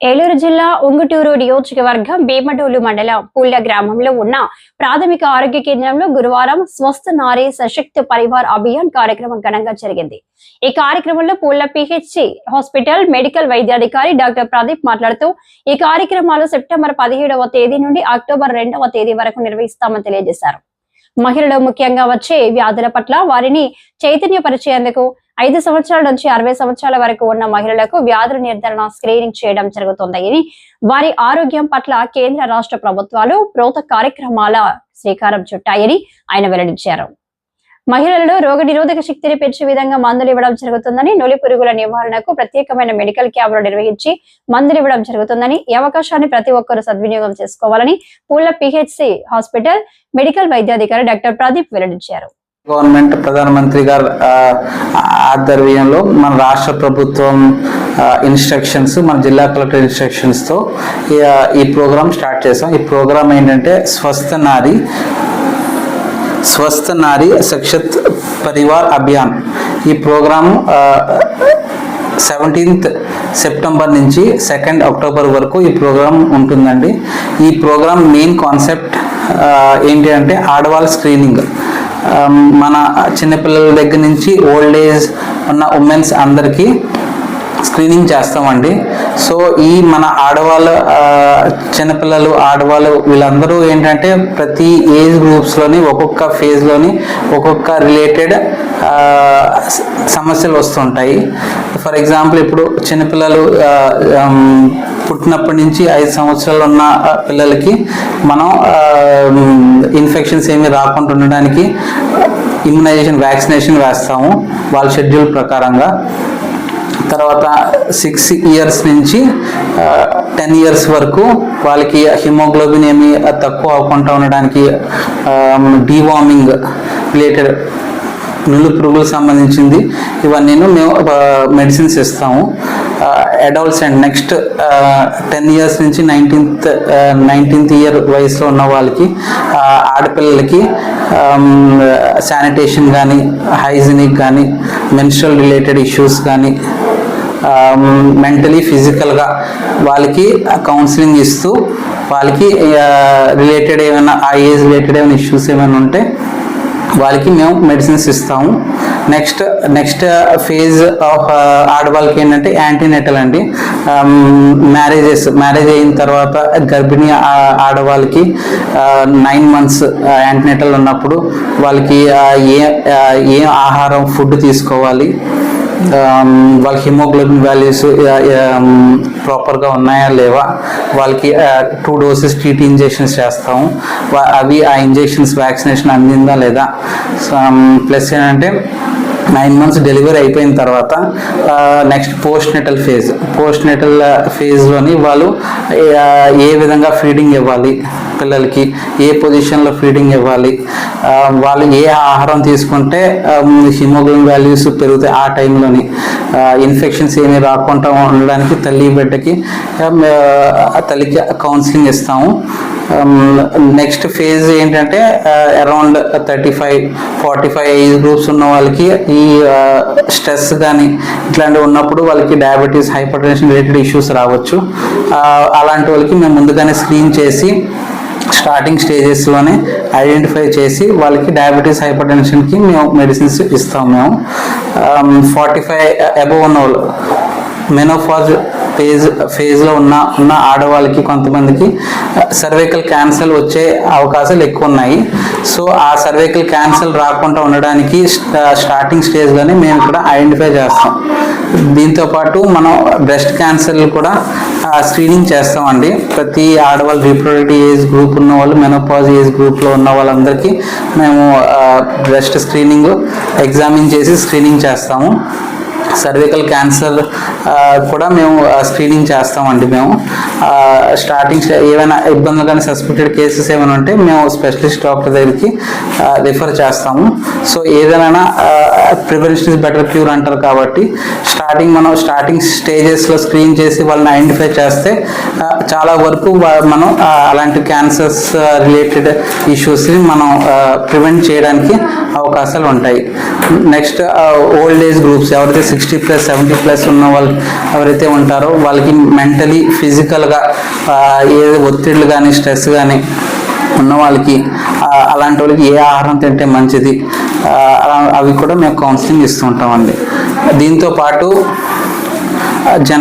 ఏలూరు జిల్లా ఉంగుటూరు నియోజకవర్గం భీమటూలు మండలం పుల్ల గ్రామంలో ఉన్న ప్రాథమిక ఆరోగ్య కేంద్రంలో గురువారం స్వస్థ నారీ సశక్త పరివార్ అభియాన్ కార్యక్రమం ఘనంగా జరిగింది. ఈ కార్యక్రమంలో పూల పిహెచ్సి హాస్పిటల్ మెడికల్ వైద్యాధికారి డాక్టర్ ప్రదీప్ మాట్లాడుతూ ఈ కార్యక్రమాలు సెప్టెంబర్ పదిహేడవ తేదీ నుండి అక్టోబర్ రెండవ తేదీ వరకు నిర్వహిస్తామని తెలియజేశారు. మహిళలు ముఖ్యంగా వచ్చే వ్యాధుల పట్ల వారిని చైతన్యపరిచేందుకు ఐదు సంవత్సరాల నుంచి అరవై సంవత్సరాల వరకు ఉన్న మహిళలకు వ్యాధుల నిర్ధారణ స్క్రీనింగ్ చేయడం జరుగుతుందని వారి ఆరోగ్యం పట్ల కేంద్ర రాష్ట్ర ప్రభుత్వాలు ప్రోత కార్యక్రమాల శ్రీకారం చుట్టాయని ఆయన వెల్లడించారు. మహిళలలో రోగ నిరోధక శక్తిని పెంచే విధంగా మందులు ఇవ్వడం జరుగుతుందని నులి పురుగుల నివారణకు ప్రత్యేకమైన మెడికల్ క్యాంపులు నిర్వహించి మందులు ఇవ్వడం జరుగుతుందని ఈ అవకాశాన్ని ప్రతి ఒక్కరూ సద్వినియోగం చేసుకోవాలని పూల పిహెచ్సి హాస్పిటల్ మెడికల్ వైద్యాధికారి డాక్టర్ ప్రదీప్ వెల్లడించారు. గవర్నమెంట్ ప్రధానమంత్రి గారు ఆధ్వర్యంలో మన రాష్ట్ర ప్రభుత్వం ఇన్స్ట్రక్షన్స్ మన జిల్లా కలెక్టర్ ఇన్స్ట్రక్షన్స్తో ఈ, ప్రోగ్రాం ప్రోగ్రామ్ స్టార్ట్ చేసాం ఈ ప్రోగ్రామ్ ఏంటంటే స్వస్థ నారి స్వస్థ నారి సక్షత్ పరివార్ అభియాన్. ఈ ప్రోగ్రాము సెవెంటీన్త్ సెప్టెంబర్ నుంచి సెకండ్ అక్టోబర్ వరకు ఈ ప్రోగ్రామ్ ఉంటుందండి. ఈ ప్రోగ్రాం మెయిన్ కాన్సెప్ట్ ఏంటి అంటే ఆడవాళ్ళ స్క్రీనింగ్ మన చిన్నపిల్లల దగ్గర నుంచి ఓల్డ్ ఏజ్ ఉన్న ఉమెన్స్ అందరికీ స్క్రీనింగ్ చేస్తామండి. సో ఈ మన ఆడవాళ్ళ చిన్నపిల్లలు ఆడవాళ్ళు వీళ్ళందరూ ఏంటంటే ప్రతి ఏజ్ గ్రూప్స్లోని ఒక్కొక్క ఫేజ్లోని ఒక్కొక్క రిలేటెడ్ సమస్యలు వస్తుంటాయి. ఫర్ ఎగ్జాంపుల్ ఇప్పుడు చిన్నపిల్లలు పుట్టినప్పటి నుంచి ఐదు సంవత్సరాలు ఉన్న పిల్లలకి మనం ఇన్ఫెక్షన్స్ ఏమి రాకుండా ఉండడానికి ఇమ్యునైజేషన్ వ్యాక్సినేషన్ వేస్తాము వాళ్ళ షెడ్యూల్ ప్రకారంగా. తర్వాత సిక్స్ ఇయర్స్ నుంచి టెన్ ఇయర్స్ వరకు వాళ్ళకి హిమోగ్లోబిన్ ఏమి తక్కువ అవ్వకుండా ఉండడానికి డీవార్మింగ్ రిలేటెడ్ నులు పురుగులకు సంబంధించింది ఇవన్నీ మేము మెడిసిన్స్ ఇస్తాము. Adults and next ten years నుంచి నైన్టీన్త్ నైన్టీన్త్ ఇయర్ వయసులో ఉన్న వాళ్ళకి ఆడపిల్లలకి శానిటేషన్ కానీ హైజీనిక్ కానీ మెన్స్ట్రల్ రిలేటెడ్ ఇష్యూస్ కానీ మెంటలీ ఫిజికల్గా వాళ్ళకి కౌన్సిలింగ్ ఇస్తూ వాళ్ళకి రిలేటెడ్ ఏమైనా ఆ ఏజ్ రిలేటెడ్ ఏమైనా ఇష్యూస్ ఏమైనా ఉంటే వాళ్ళకి మేము మెడిసిన్స్ ఇస్తాము. నెక్స్ట్ నెక్స్ట్ ఫేజ్ ఆఫ్ ఆడవాళ్ళకి ఏంటంటే యాంటీనెటల్ అండి. Um, మ్యారేజెస్ మ్యారేజ్ అయిన తర్వాత గర్భిణీ ఆడవాళ్ళకి నైన్ మంత్స్ యాంటీనెటల్ ఉన్నప్పుడు వాళ్ళకి ఏ ఏ ఆహారం ఫుడ్ తీసుకోవాలి వాళ్ళ హిమోగ్లోబిన్ వాల్యూస్ ప్రాపర్గా ఉన్నాయా లేవా? వాళ్ళకి టూ డోసెస్ టీటీ ఇంజెక్షన్స్ చేస్తాము. అవి ఆ ఇంజెక్షన్స్ వ్యాక్సినేషన్ అందిందా లేదా? ప్లస్ ఏంటంటే నైన్ మంత్స్ డెలివరీ అయిపోయిన తర్వాత next postnatal phase postnatal ఫేజ్లోని వాళ్ళు ఏ విధంగా ఫీడింగ్ ఇవ్వాలి పిల్లలకి ఏ పొజిషన్లో ఫీడింగ్ ఇవ్వాలి వాళ్ళు ఏ ఆహారం తీసుకుంటే హిమోగ్లోబిన్ వాల్యూస్ పెరుగుతాయి ఆ టైంలోని ఇన్ఫెక్షన్స్ ఏమి రాకుండా ఉండడానికి తల్లి బిడ్డకి ఆ, తల్లికి కౌన్సిలింగ్ ఇస్తాము. నెక్స్ట్ ఫేజ్ ఏంటంటే around thirty five forty five age groups ఉన్న వాళ్ళకి ఈ స్ట్రెస్ కానీ ఇట్లాంటివి ఉన్నప్పుడు వాళ్ళకి diabetes hypertension related issues రావచ్చు అలాంటి వాళ్ళకి మేము ముందుగానే స్క్రీన్ చేసి స్టార్టింగ్ స్టేజెస్లోనే ఐడెంటిఫై చేసి వాళ్ళకి డయాబెటీస్ హైపర్ టెన్షన్కి మేము మెడిసిన్స్ ఇస్తాం మేము. ఫార్టీ ఫైవ్ అబవ్ ఉన్న వాళ్ళు. మెనోఫాజ్ ఫేజ్ ఫేజ్లో ఉన్న ఉన్న ఆడవాళ్ళకి కొంతమందికి సర్వైకల్ క్యాన్సర్ వచ్చే అవకాశాలు ఎక్కువ ఉన్నాయి సో ఆ సర్వైకల్ క్యాన్సర్ రాకుండా ఉండడానికి స్టార్టింగ్ స్టేజ్లోనే మేము ఇక్కడ ఐడెంటిఫై చేస్తాం. దీంతో పాటు మనం బ్రెస్ట్ క్యాన్సర్లు కూడా స్క్రీనింగ్ చేస్తామండి. ప్రతి ఆడవాళ్ళు రీప్రొడక్టివ్ ఏజ్ గ్రూప్ ఉన్న వాళ్ళు మెనోపాజ్ ఏజ్ గ్రూప్లో ఉన్న వాళ్ళందరికీ మేము బ్రెస్ట్ స్క్రీనింగ్ ఎగ్జామిన్ చేసి స్క్రీనింగ్ చేస్తాము. సర్వికల్ క్యాన్సర్ కూడా మేము స్క్రీనింగ్ చేస్తామండి మేము. స్టార్టింగ్ ఏమైనా ఇబ్బందులు కానీ సస్పెక్టెడ్ కేసెస్ ఏమైనా ఉంటే మేము స్పెషలిస్ట్ డాక్టర్ దగ్గరికి రిఫర్ చేస్తాము. సో ఏదైనా ప్రివెన్షన్ ఇస్ బెటర్ క్యూర్ అంటారు కాబట్టి స్టార్టింగ్ మనం స్టార్టింగ్ స్టేజెస్లో స్క్రీన్ చేసి వాళ్ళని ఐడెంటిఫై చేస్తే చాలా వరకు మనం అలాంటి క్యాన్సర్స్ రిలేటెడ్ ఇష్యూస్ని మనం ప్రివెంట్ చేయడానికి అవకాశాలు ఉంటాయి. నెక్స్ట్ ఓల్డ్ ఏజ్ గ్రూప్స్ ఎవరైతే సిక్స్టీ ప్లస్ సెవెంటీ ప్లస్ ఉన్న వాళ్ళు ఎవరైతే ఉంటారో వాళ్ళకి మెంటలీ ఫిజికల్గా ఏ ఒత్తిళ్ళు కానీ స్ట్రెస్ కానీ ఉన్న వాళ్ళకి అలాంటి వాళ్ళకి ఏ ఆహారం తింటే మంచిది అవి కూడా మేము కౌన్సిలింగ్ ఇస్తుంటామండి దీంతో పాటు జన